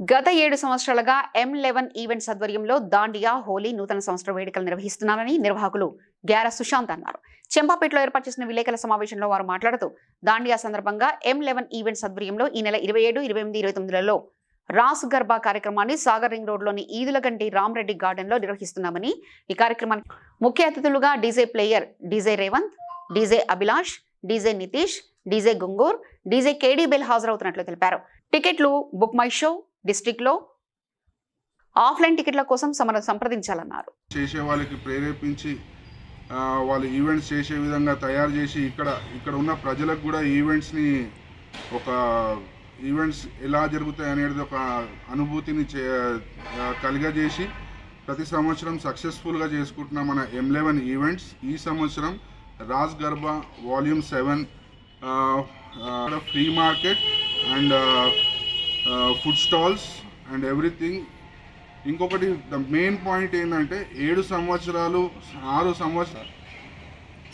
గత ఏడు సంవత్సరాలుగా ఎం లెవెన్ ఈవెంట్స్ ఆధ్వర్యంలో దాండియా హోలీ నూతన సంవత్సర వేడుకలు నిర్వహిస్తున్నారని నిర్వాహకులు గ్యార సుశాంత్ అన్నారు. చెంపాపేటలో ఏర్పాటు చేసిన విలేకరుల సమావేశంలో వారు మాట్లాడుతూ దాండియా సందర్భంగా ఎం లెవెన్ ఈవెంట్స్ ఆధ్వర్యంలో ఈ నెల ఇరవై ఏడు ఇరవై ఎనిమిది ఇరవై తొమ్మిదిలలో రాస్ గర్బా కార్యక్రమాన్ని సాగర్ రింగ్ రోడ్లోని ఈదులగంటి రామరెడ్డి గార్డెన్లో నిర్వహిస్తున్నామని ఈ కార్యక్రమానికి ముఖ్య అతిథులుగా DJ player DJ Revanth DJ Abhilash DJ Nitish DJ Gungur DJ KD bell హాజరవుతున్నట్లు తెలిపారు. టికెట్లు బుక్ మై షో డిస్టిక్లో ఆఫ్లైన్ టికెట్ల కోసం సమర సంప్రదించాలన్నారు. చేసే వాళ్ళకి ప్రేరేపించి వాళ్ళు ఈవెంట్స్ చేసే విధంగా తయారు చేసి ఇక్కడ ఇక్కడ ఉన్న ప్రజలకు కూడా ఈవెంట్స్ని ఒక ఈవెంట్స్ ఎలా జరుగుతాయి అనేది ఒక అనుభూతిని చే ప్రతి సంవత్సరం సక్సెస్ఫుల్గా చేసుకుంటున్న మన ఎం లెవెన్ ఈవెంట్స్ ఈ సంవత్సరం Raj Garba volume seven free market and food stalls and everything ఇంకొకటి ద మెయిన్ పాయింట్ ఏంటంటే ఏడు సంవత్సరాలు ఆరు సంవత్సరాలు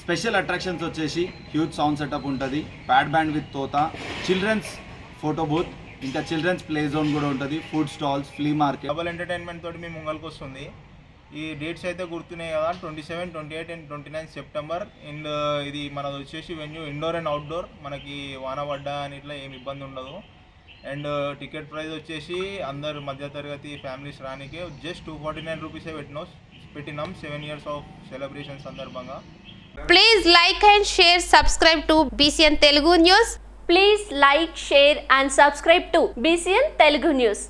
స్పెషల్ అట్రాక్షన్స్ వచ్చేసి హ్యూజ్ సౌండ్ సెటప్ ఉంటుంది. ప్యాడ్ బ్యాండ్ విత్ తోత చిల్డ్రన్స్ ఫోటో బూత్ ఇంకా చిల్డ్రన్స్ ప్లే జోన్ కూడా ఉంటుంది. Food stalls flea market double entertainment తోటి మీ ముంగల్కి వస్తుంది. ఈ డేట్స్ అయితే గుర్తున్నాయి కదా twenty seven twenty eight and twenty nine September and ఇది మనది వచ్చేసి వెన్యూ ఇండోర్ అండ్ అవుట్డోర్ మనకి వాన పడ్డా అని ఇట్లా ఏమి ఇబ్బంది ఉండదు. అండ్ టికెట్ ప్రైస్ వచ్చేసి అందరు మధ్యతరగతి ఫ్యామిలీస్ రానికి జస్ట్ టూ ఫార్టీ నైన్ రూపీసే పెట్టినాం. పెట్టినాం సెవెన్ ఇయర్స్ ఆఫ్ సెలబ్రేషన్ సందర్భంగా. Please like and share subscribe to BCN Telugu news please like share and subscribe to BCN Telugu news